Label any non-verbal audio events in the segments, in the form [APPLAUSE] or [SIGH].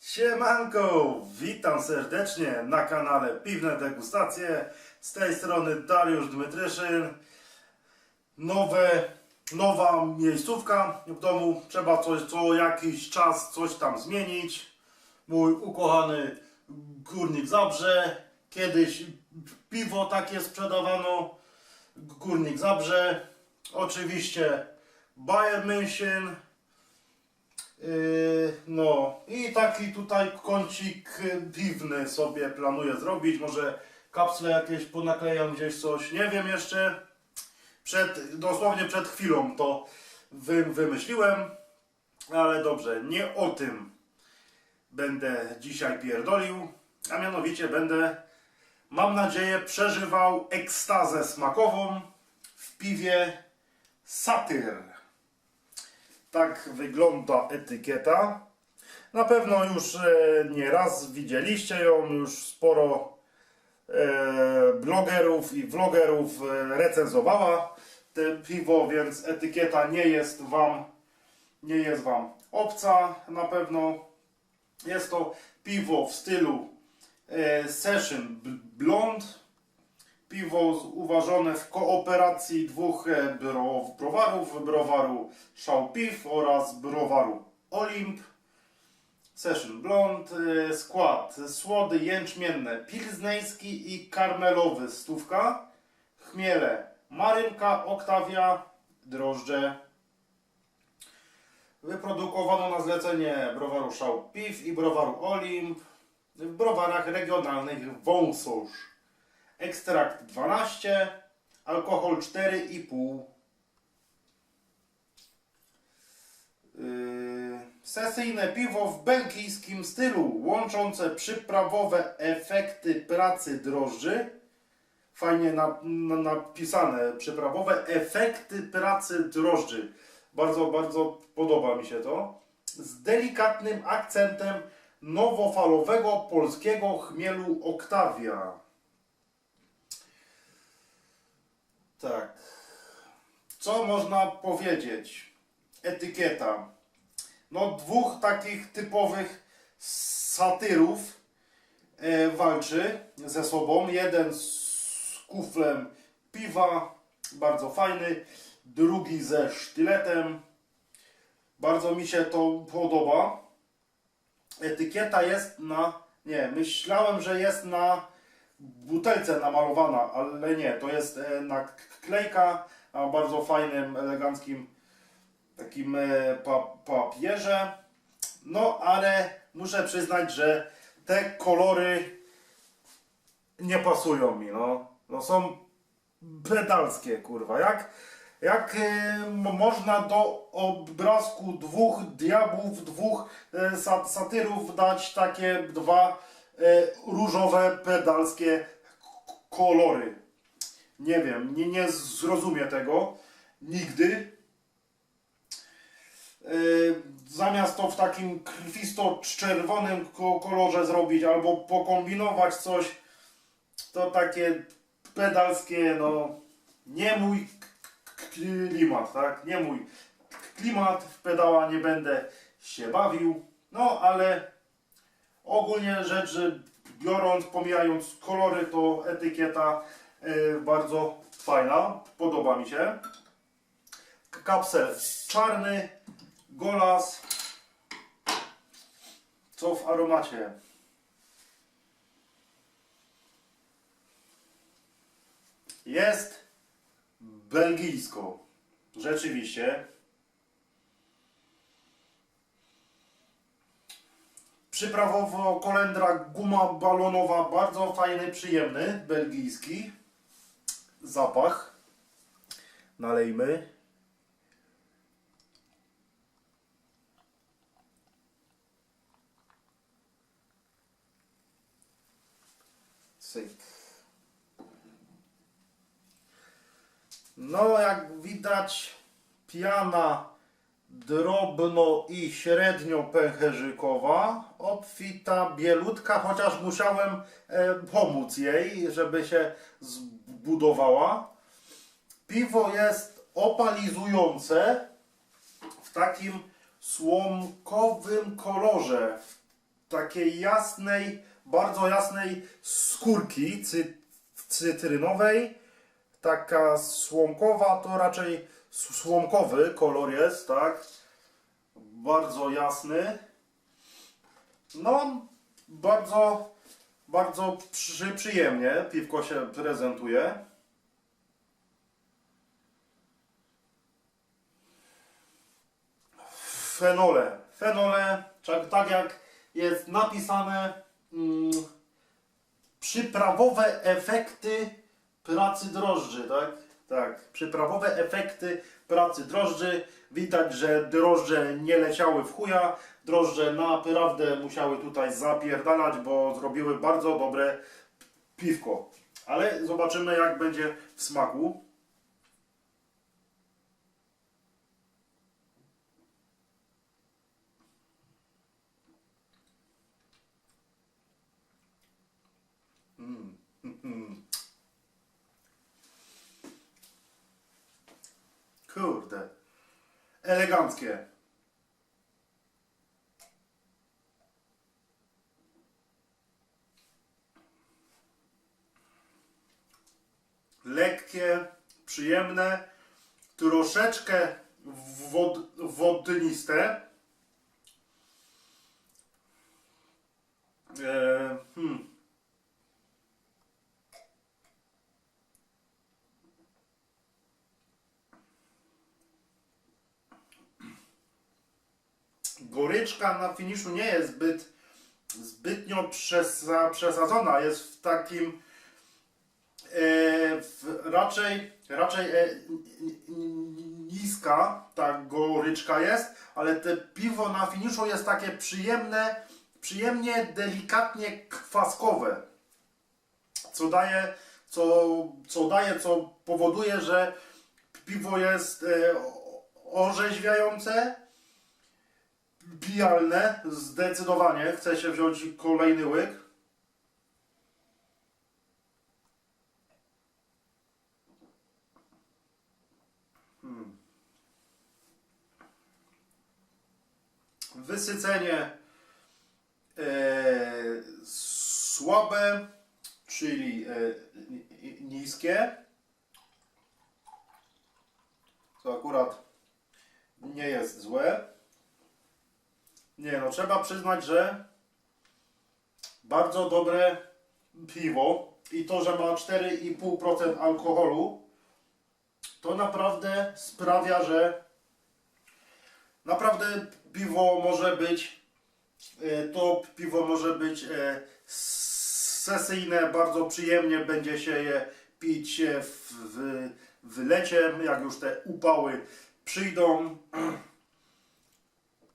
Siemanko! Witam serdecznie na kanale Piwne Degustacje. Z tej strony Dariusz Dmytryszyn. Nowe, nowa miejscówka w domu. Trzeba coś co jakiś czas coś tam zmienić. Mój ukochany górnik Zabrze. Kiedyś piwo takie sprzedawano. Górnik Zabrze. Oczywiście Bayern München. Yy, No i taki tutaj kącik piwny sobie planuję zrobić. Może kapsle jakieś ponaklejam gdzieś coś. Nie wiem jeszcze. Przed, dosłownie przed chwilą to wy, wymyśliłem. Ale dobrze, nie o tym będę dzisiaj pierdolił. A mianowicie będę, mam nadzieję, przeżywał ekstazę smakową w piwie Satyr. Tak wygląda etykieta. Na pewno już e, nie raz widzieliście ją, już sporo e, blogerów i vlogerów e, recenzowała te piwo, więc etykieta nie jest wam nie jest wam obca na pewno. Jest to piwo w stylu Session B- Blonde. Piwo uważone w kooperacji dwóch e, bro, browarów, browaru Szałpiw oraz browaru Olimp. Session Blond, e, skład słody jęczmienne, pilzneński i karmelowy stówka, chmiele marynka, oktawia, drożdże. Wyprodukowano na zlecenie browaru Szałpiw i browaru Olimp w browarach regionalnych Wąsosz. Ekstrakt 12, alkohol 4,5. Yy, Sesyjne piwo w belgijskim stylu, łączące przyprawowe efekty pracy drożdży. Fajnie na, na, napisane, przyprawowe efekty pracy drożdży. Bardzo, bardzo podoba mi się to. Z delikatnym akcentem nowofalowego polskiego chmielu Octavia. Tak. Co można powiedzieć? Etykieta. No, dwóch takich typowych satyrów e, walczy ze sobą. Jeden z kuflem piwa, bardzo fajny. Drugi ze sztyletem. Bardzo mi się to podoba. Etykieta jest na. Nie, myślałem, że jest na butelce namalowana, ale nie, to jest naklejka na bardzo fajnym, eleganckim takim e, pa, papierze. No, ale muszę przyznać, że te kolory nie pasują mi, no. No są pedalskie, kurwa. Jak, jak e, można do obrazku dwóch diabłów, dwóch e, sa, satyrów dać takie dwa różowe, pedalskie kolory? Nie wiem, nie, nie zrozumie tego nigdy. E, Zamiast to w takim krwisto-czerwonym ko- kolorze zrobić albo pokombinować coś, to takie pedalskie, no nie mój klimat, tak? Nie mój klimat, w pedała nie będę się bawił, no ale ogólnie rzecz biorąc, pomijając kolory, to etykieta e, bardzo fajna, podoba mi się. Kapsel czarny, golas, co w aromacie? Jest belgijsko. Rzeczywiście. Przyprawowo kolendra guma balonowa, bardzo fajny, przyjemny, belgijski. Zapach. Nalejmy. Cyk. No, jak widać, piana drobno i średnio pęcherzykowa, obfita, bielutka, chociaż musiałem e, pomóc jej, żeby się zbudowała. Piwo jest opalizujące w takim słomkowym kolorze, takiej jasnej, bardzo jasnej skórki cy, cytrynowej. Taka słomkowa, to raczej słomkowy kolor jest, tak? Bardzo jasny. No, bardzo, bardzo przy, przyjemnie piwko się prezentuje. Fenole. Fenole, tak, tak jak jest napisane, mm, przyprawowe efekty pracy drożdży, tak? Tak, przyprawowe efekty pracy drożdży. Widać, że drożdże nie leciały w chuja. Drożdże naprawdę musiały tutaj zapierdalać, bo zrobiły bardzo dobre piwko. Ale zobaczymy, jak będzie w smaku. Kurde. Eleganckie. Lekkie, przyjemne, troszeczkę wod, wodniste. E, hmm. Goryczka na finiszu nie jest zbyt zbytnio przesa, przesadzona. Jest w takim e, w, raczej raczej e, niska ta goryczka jest, ale te piwo na finiszu jest takie przyjemne, przyjemnie delikatnie kwaskowe. Co daje, co, co daje, co powoduje, że piwo jest e, orzeźwiające, pijalne, zdecydowanie. Chce się wziąć kolejny łyk. Hmm. Wysycenie e, słabe, czyli e, ni- ni- niskie. Co akurat nie jest złe. Nie no, trzeba przyznać, że bardzo dobre piwo i to, że ma 4,5% alkoholu, to naprawdę sprawia, że naprawdę piwo może być, e, to piwo może być e, sesyjne, bardzo przyjemnie będzie się je pić e, w, w, w lecie, jak już te upały przyjdą. [CLEARS THROAT]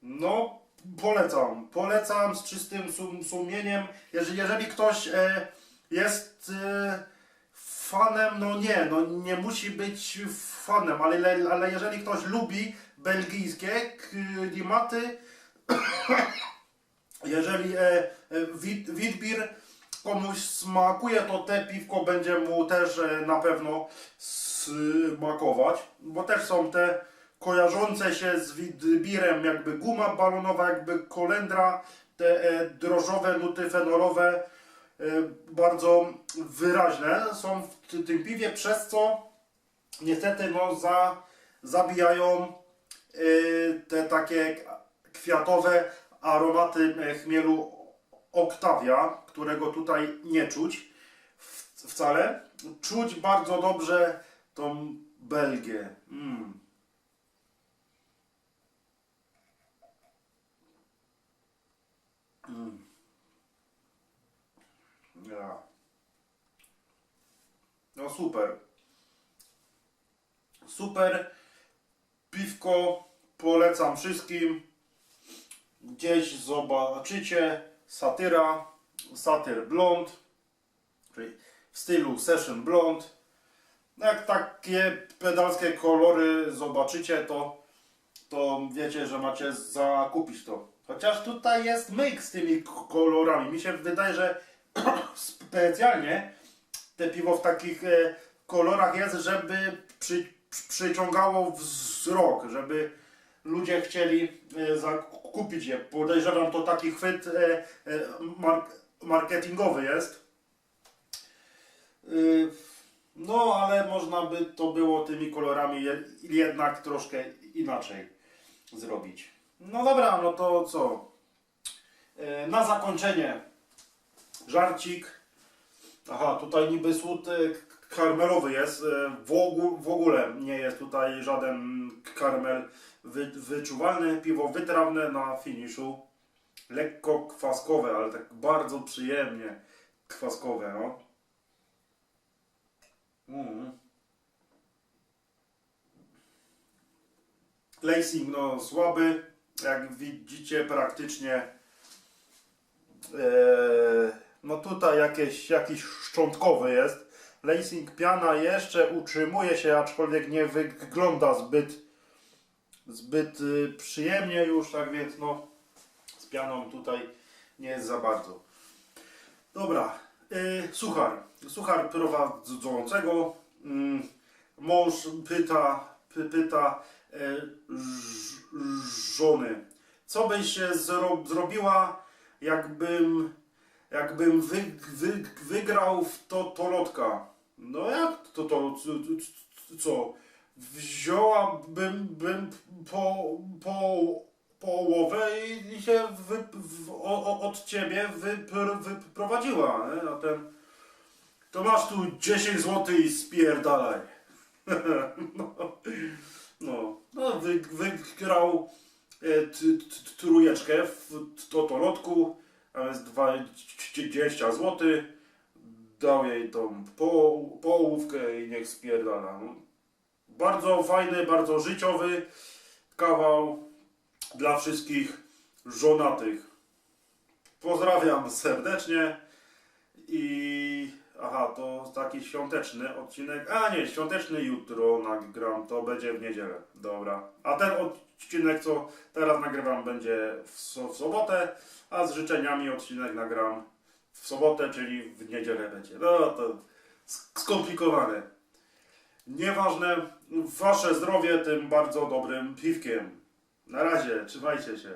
No, polecam. Polecam z czystym sum, sumieniem. Jeżeli, jeżeli ktoś e, jest e, fanem, no nie, no nie musi być fanem, ale, ale jeżeli ktoś lubi belgijskie klimaty, [COUGHS] jeżeli e, e, wit, komuś smakuje, to te piwko będzie mu też e, na pewno smakować, bo też są te kojarzące się z witbirem jakby guma balonowa, jakby kolendra, te e, drożowe nuty fenolowe e, bardzo wyraźne są w ty- tym piwie, przez co niestety no za, zabijają e, te takie kwiatowe aromaty chmielu Octavia, którego tutaj nie czuć wcale. Czuć bardzo dobrze tą Belgię. Mm. Mm. Ja. No super. Super. Piwko polecam wszystkim. Gdzieś zobaczycie satyra, satyr blond, czyli w stylu session blond. Jak takie pedalskie kolory zobaczycie, to, to wiecie, że macie zakupić to. Chociaż tutaj jest myk z tymi kolorami. Mi się wydaje, że [CLEARS THROAT] specjalnie te piwo w takich e, kolorach jest, żeby przy, przy, przyciągało wzrok, żeby ludzie chcieli e, zakupić je. Podejrzewam, to taki chwyt e, mark, marketingowy jest. No, ale można by to było tymi kolorami je- jednak troszkę inaczej zrobić. No dobra, no to co? E, Na zakończenie żarcik. Aha, tutaj niby słód karmelowy jest. e, W, ogó- w ogóle nie jest tutaj żaden karmel wy, wyczuwalny. Piwo wytrawne na finiszu. Lekko kwaskowe, ale tak bardzo przyjemnie kwaskowe, no. Mm. Lacing no słaby, jak widzicie praktycznie e, no tutaj jakieś, jakiś szczątkowy jest. Lacing piana jeszcze utrzymuje się, aczkolwiek nie wygląda zbyt zbyt y, przyjemnie już, tak więc no z pianą tutaj nie jest za bardzo. Dobra, y, suchar. Suchar prowadzącego. Mm, mąż pyta, py, pyta y, żony, co byś zro, zrobiła, jakbym, jakbym wy, wy, wygrał w to, to lotka. No jak to, to co? Wzięłabym bym po, po, połowę i, się wy, w, od ciebie wypr, wyprowadziła. Nie? A ten, to masz tu 10 zł i spierdalaj. [LAUGHS] no, no, no wy, wygrał e, trójeczkę w totolotku, a jest 20 zł. Dał jej tą po, połówkę i niech spierdala. No. Bardzo fajny, bardzo życiowy kawał dla wszystkich żonatych. Pozdrawiam serdecznie i aha, to taki świąteczny odcinek. A nie, świąteczny jutro nagram, to będzie w niedzielę. Dobra. A ten odcinek, co teraz nagrywam, będzie w, so, w sobotę, a z życzeniami odcinek nagram w sobotę, czyli w niedzielę będzie. No to sk- skomplikowane. Nieważne, wasze zdrowie tym bardzo dobrym piwkiem. Na razie, trzymajcie się.